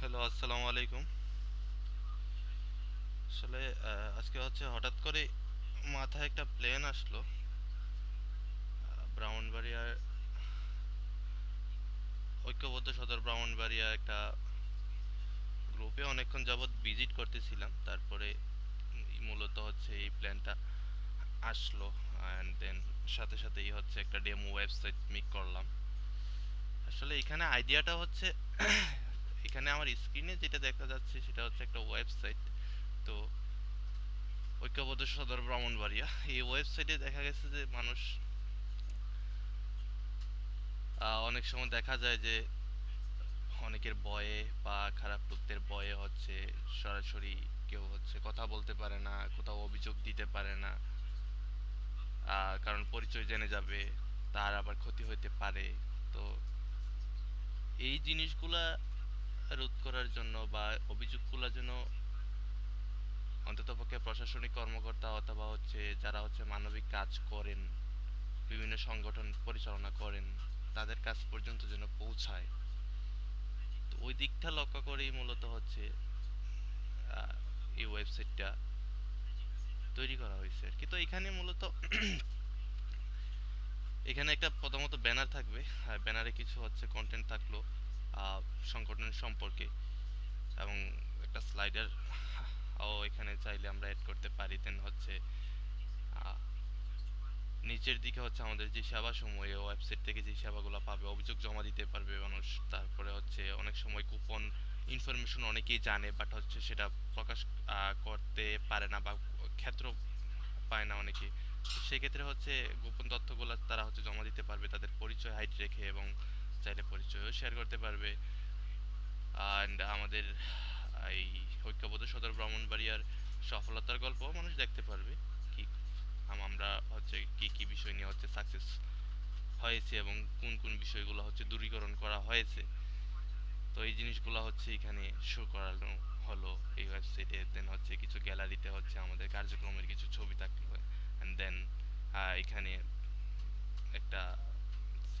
Hello, আসসালামু আলাইকুম। আসলে আজকে হচ্ছে হঠাৎ করে মাথায় একটা প্লেন আসলো। ব্রাহ্মণবাড়িয়ার ঐক্যবদ্ধ সদর ব্রাহ্মণবাড়িয়া একটা গ্রুপে অনেকক্ষণ যাবৎ ভিজিট করতেছিলাম। তারপরে মূলত হচ্ছে এই প্ল্যানটা আসলো অ্যান্ড দেন সাথে সাথেই হচ্ছে একটা ডেমো ওয়েবসাইট মিক করলাম। আসলে এখানে আইডিয়াটা হচ্ছে এখানে আমার স্ক্রিনে যেটা দেখা যাচ্ছে সেটা হচ্ছে একটা ওয়েবসাইট তো ঐক্যবদ্ধ সদর ব্রাহ্মণবাড়িয়া। এই ওয়েবসাইটে দেখা গেছে যে মানুষ অনেক সময় দেখা যায় যে অনেকের বয়ে বা খারাপ লোকদের বয়ে হচ্ছে সরাসরি কেউ হচ্ছে কথা বলতে পারে না, কোথাও অভিযোগ দিতে পারে না কারণ পরিচয় জেনে যাবে, তার আবার ক্ষতি হইতে পারে। তো এই জিনিসগুলা রোধ করার জন্য বা অভিযোগগুলো যেন অন্ততপক্ষে প্রশাসনিক কর্মকর্তা অথবা হচ্ছে যারা হচ্ছে মানবিক কাজ করেন, বিভিন্ন সংগঠন পরিচালনা করেন, তাদের কাছ পর্যন্ত যেন পৌঁছায়। তো ওই দিকটা লক্ষ্য করেই মূলত হচ্ছে এই ওয়েবসাইটটা তৈরি করা হয়েছে আর কি। তো এখানে মূলত এখানে একটা প্রথমত ব্যানার থাকবে, আর ব্যানারে কিছু হচ্ছে কন্টেন্ট থাকল। সংগঠন সম্পর্কে। এবং একটা স্লাইডার ও এখানে চাইলে আমরা অ্যাড করতে পারি। দেন হচ্ছে নিচের দিকে হচ্ছে আমাদের যে সেবা সময় ওয়েবসাইট থেকে যে সেবাগুলো পাবে, অভিযোগ জমা দিতে পারবে মানুষ। তারপরে হচ্ছে অনেক সময় কুপন ইনফরমেশন অনেকেই জানে বাট হচ্ছে সেটা প্রকাশ করতে পারে না বা ক্ষেত্র পায় না অনেকে। সেক্ষেত্রে হচ্ছে গোপন তথ্যগুলো তারা হচ্ছে জমা দিতে পারবে, তাদের পরিচয় হাইড রেখে এবং চাইলে পরিচয়ও শেয়ার করতে পারবে। অ্যান্ড আমাদের, এই ঐক্যবদ্ধ সদর ব্রাহ্মণবাড়িয়ার সফলতার গল্প মানুষ দেখতে পারবে কি আমরা হচ্ছে কি কি বিষয় নিয়ে হচ্ছে সাকসেস হয়েছে এবং কোন কোন বিষয়গুলো হচ্ছে দূরীকরণ করা হয়েছে। তো এই জিনিসগুলো হচ্ছে এখানে শো করানো হলো এই ওয়েবসাইটে দেন হচ্ছে কিছু গ্যালারিতে হচ্ছে আমাদের কার্যক্রমের কিছু ছবি থাকল। অ্যান্ড দেন এখানে একটা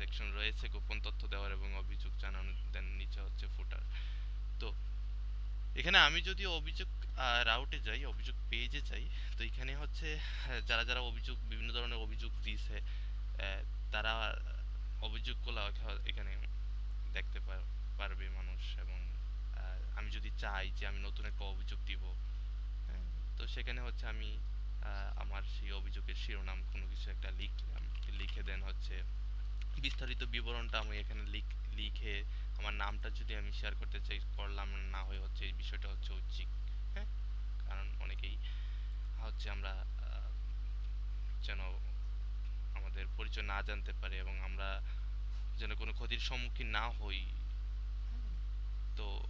সেকশন রয়েছে গোপন তথ্য দেওয়ার এবং অভিযোগ জানানো দেন নিচে হচ্ছে ফুটার তো এখানে আমি যদি অভিযোগ রাউটে যাই অভিযোগ পেজে যাই তো এখানে হচ্ছে যারা যারা অভিযোগ বিভিন্ন ধরনের অভিযোগ দিয়েছে তারা অভিযোগগুলো এখা- এখানে দেখতে পার- পারবে মানুষ এবং আমি যদি চাই যে আমি নতুন একটা অভিযোগ দিব হ্যাঁ, তো সেখানে হচ্ছে আমি আমার সেই অভিযোগের শিরোনাম কোনো কিছু একটা লিখলাম লিখে দেন হচ্ছে বিস্তারিত বিবরণটা আমি এখানে লিখ- আমার নামটা যদি আমি শেয়ার করতে চাই, করলাম না হয়ে হচ্ছে, এই বিষয়টা হচ্ছে ঐচ্ছিক হ্যাঁ? কারণ অনেকেই হচ্ছে আমরা যেন আমাদের পরিচয় না জানতে পারে এবং আমরা যেন কোনো ক্ষতির সম্মুখীন না হই। তো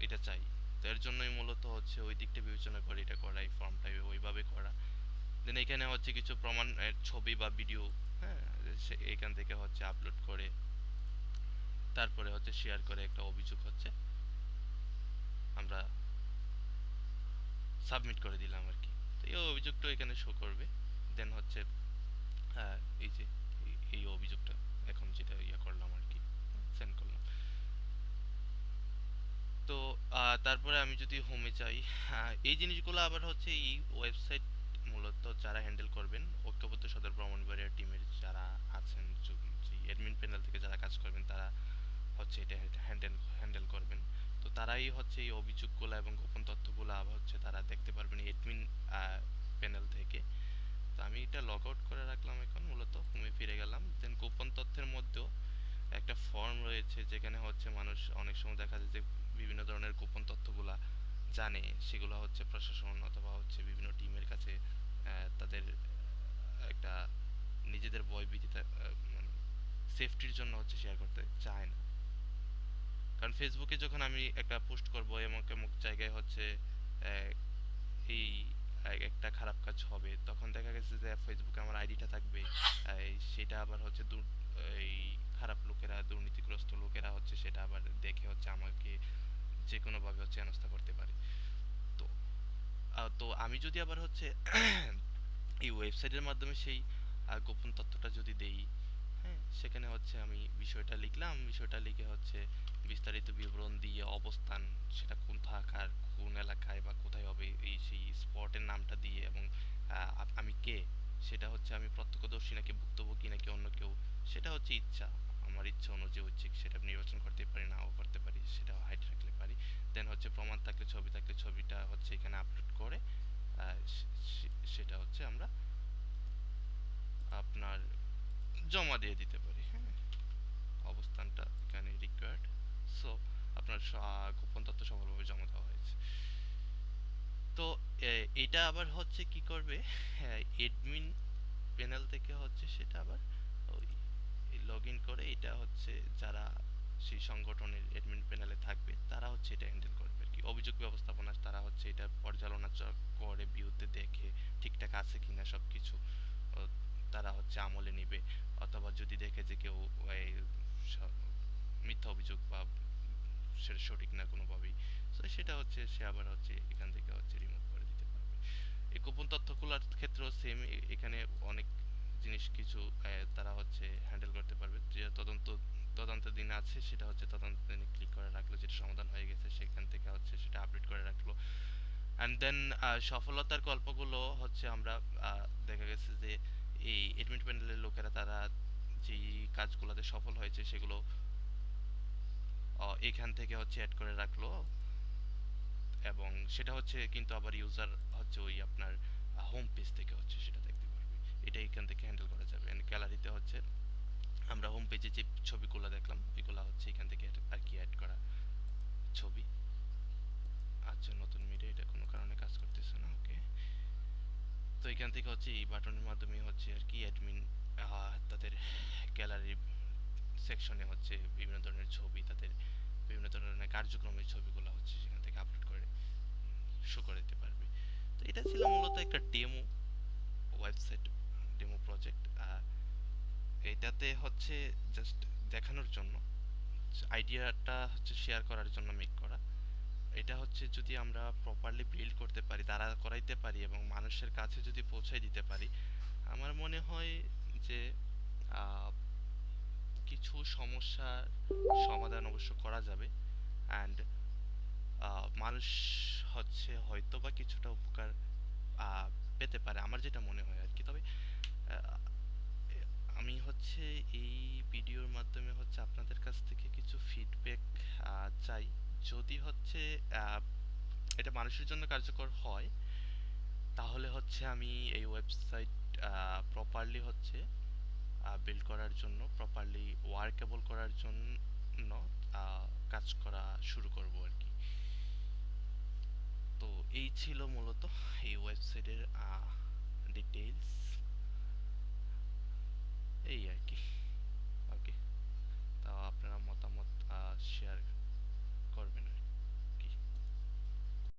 এটা চাই। তো এর জন্যই মূলত হচ্ছে ওই দিকটা বিবেচনা করে এটা করা, এই ফর্মটা ওইভাবে করা। দেন এখানে হচ্ছে কিছু প্রমাণ, এর ছবি বা ভিডিও হ্যাঁ? সে এখান থেকে হচ্ছে আপলোড করে, তারপরে হচ্ছে শেয়ার করে একটা অভিযোগ হচ্ছে, আমরা সাবমিট করে দিলাম আর কি। তো এই অভিযোগটা এখানে শো করবে দেন হচ্ছে এই যে, এই- অভিযোগটা এখন যেটা ইয়া করলাম আর কি সেন্ড করলাম। তো তারপরে আমি যদি হোমে যাই এই জিনিসগুলো আবার হচ্ছে এই ওয়েবসাইট মূলত যারা হ্যান্ডেল করবেন ঐক্যবদ্ধ সদর ব্রাহ্মণবাড়িয়া টিমের যারা আছেন অ্যাডমিন প্যানেল থেকে যারা কাজ করবেন তারা হচ্ছে এটা হ্যান্ডেল হ্যান্ডেল করবেন তো তারাই হচ্ছে এই অভিযোগগুলো এবং গোপন তথ্যগুলো আবার হচ্ছে তারা দেখতে পারবেন অ্যাডমিন প্যানেল থেকে। তো আমি এটা লগ আউট করে রাখলাম এখন, মূলত হোমে ফিরে গেলাম। দেন গোপন তথ্যের মধ্যেও একটা ফর্ম রয়েছে যেখানে হচ্ছে মানুষ অনেক সময় দেখা যায় যে বিভিন্ন ধরনের গোপন তথ্যগুলা জানে, সেগুলো হচ্ছে প্রশাসন অথবা হচ্ছে বিভিন্ন টিমের কাছে তাদের একটা নিজেদের ভয় মানে সেফটির জন্য হচ্ছে শেয়ার করতে চায় না। কারণ ফেসবুকে যখন আমি একটা পোস্ট করব, এমন এমন জায়গায় হচ্ছে এই একটা খারাপ কাজ হবে, তখন দেখা গেছে যে ফেসবুকে আমার আইডিটা থাকবে। সেটা আবার হচ্ছে দূর, এই খারাপ লোকেরা, দুর্নীতিগ্রস্ত লোকেরা হচ্ছে সেটা আবার দেখে হচ্ছে আমাকে যে কোনো ভাবে হচ্ছে হেনস্থা করতে পারে। তো তো আমি যদি আবার হচ্ছে এই ওয়েবসাইটের মাধ্যমে সেই গোপন তথ্যটা যদি দেই সেখানে হচ্ছে আমি বিষয়টা লিখলাম। বিষয়টা লিখে হচ্ছে বিস্তারিত বিবরণ দিয়ে অবস্থান, সেটা কোন থাকার কোন এলাকায় বা কোথায় হবে, এই সেই স্পটের নামটা দিয়ে এবং আমি কে, সেটা হচ্ছে আমি প্রত্যক্ষদর্শী নাকি ভুক্তভোগী নাকি অন্য কেউ, সেটা হচ্ছে ইচ্ছা। আমার ইচ্ছা অনুযায়ী হচ্ছে সেটা নির্বাচন করতে পারি, নাও করতে পারি, সেটা হাইড রাখলে পারি। দেন হচ্ছে প্রমাণ থাকলে ছবি থাকলে ছবিটা হচ্ছে এখানে আপলোড করে সেটা হচ্ছে আমরা আপনার জমা দিয়ে দিতে পারি হ্যাঁ। অবস্থানটা এখানে রিকোয়ার্ড সো আপনার গোপন তথ্য সফলভাবে জমা দেওয়া হয়েছে। তো এটা আবার হচ্ছে কি করবে? এডমিন প্যানেল থেকে হচ্ছে সেটা আবার ওই লগ ইন করে এটা হচ্ছে যারা সেই সংগঠনের এডমিন প্যানেলে থাকবে, তারা হচ্ছে এটা হ্যান্ডেল করবে আর কি। অভিযোগ ব্যবস্থাপনা, তারা হচ্ছে এটা পর্যালোচনা করে ভিউতে দেখে ঠিকঠাক আছে কিনা সব কিছু তারা হচ্ছে আমলে নিবে। অথবা যদি দেখে যে কেউ এই মিথ্যা অভিযোগ বা সেটা সঠিক না কোনোভাবেই, তো সেটা হচ্ছে সে আবার হচ্ছে এখান থেকে হচ্ছে রিমুভ করে দিতে পারবে। এই গোপন তথ্যগুলোর ক্ষেত্রেও সেম এখানে অনেক জিনিস কিছু তারা হচ্ছে হ্যান্ডেল করতে পারবে। যে তদন্ত তদন্তের দিন আছে, সেটা হচ্ছে তদন্তের দিনে ক্লিক করে রাখল, যেটা সমাধান হয়ে গেছে, সেখান থেকে হচ্ছে সেটা আপডেট করে রাখল। অ্যান্ড দেন সফলতার গল্পগুলো হচ্ছে আমরা দেখা গেছে যে এই এডমিট প্যানেলের লোকেরা, তারা যেই কাজগুলোতে সফল হয়েছে, সেগুলো এখান থেকে হচ্ছে অ্যাড করে রাখল। এবং সেটা হচ্ছে কিন্তু আবার ইউজার হচ্ছে ওই আপনার হোম পেজ থেকে হচ্ছে সেটা দেখতে পারবে। এটা এখান থেকে হ্যান্ডেল করা যাবে। এন্ড গ্যালারিতে হচ্ছে, আমরা হোম পেজে যে ছবিগুলো দেখলাম ওইগুলো হচ্ছে এখান থেকে আর কি অ্যাড করা ছবি। আচ্ছা নতুন মিডিয়া এটা কোনো কারণে কাজ করতেছে না ওকে তো এখান থেকে হচ্ছে এই বাটনের মাধ্যমে হচ্ছে আর কি অ্যাডমিন তাদের গ্যালারি সেকশনে হচ্ছে বিভিন্ন ধরনের ছবি, তাদের বিভিন্ন ধরনের কার্যক্রমের ছবিগুলো হচ্ছে সেখান থেকে আপলোড করে শো করে দিতে পারবে। তো এটা ছিল মূলত একটা ডেমো ওয়েবসাইট ডেমো প্রজেক্ট এটাতে হচ্ছে জাস্ট দেখানোর জন্য আইডিয়াটা হচ্ছে শেয়ার করার জন্য মেক করা। এটা হচ্ছে যদি আমরা প্রপারলি বিল্ড করতে পারি দাঁড়া করাইতে পারি এবং মানুষের কাছে যদি পৌঁছাই দিতে পারি, আমার মনে হয় যে কিছু সমস্যার সমাধান অবশ্য করা যাবে অ্যান্ড মানুষ হচ্ছে হয়তো বা কিছুটা উপকার পেতে পারে আমার যেটা মনে হয় আর কি তবে আমি হচ্ছে এই ভিডিওর মাধ্যমে হচ্ছে আপনাদের কাছ থেকে কিছু ফিডব্যাক চাই। যদি হচ্ছে এটা মানুষের জন্য কার্যকর হয়, তাহলে হচ্ছে আমি এই ওয়েবসাইট প্রপারলি হচ্ছে বিল্ড করার জন্য প্রপারলি ওয়ার্কেবল করার জন্য কাজ করা শুরু করব আর কি। তো এই ছিল মূলত এই ওয়েবসাইটের ডিটেলস এই আর কি। ওকে তা আপনারা মতামত শেয়ার করবে না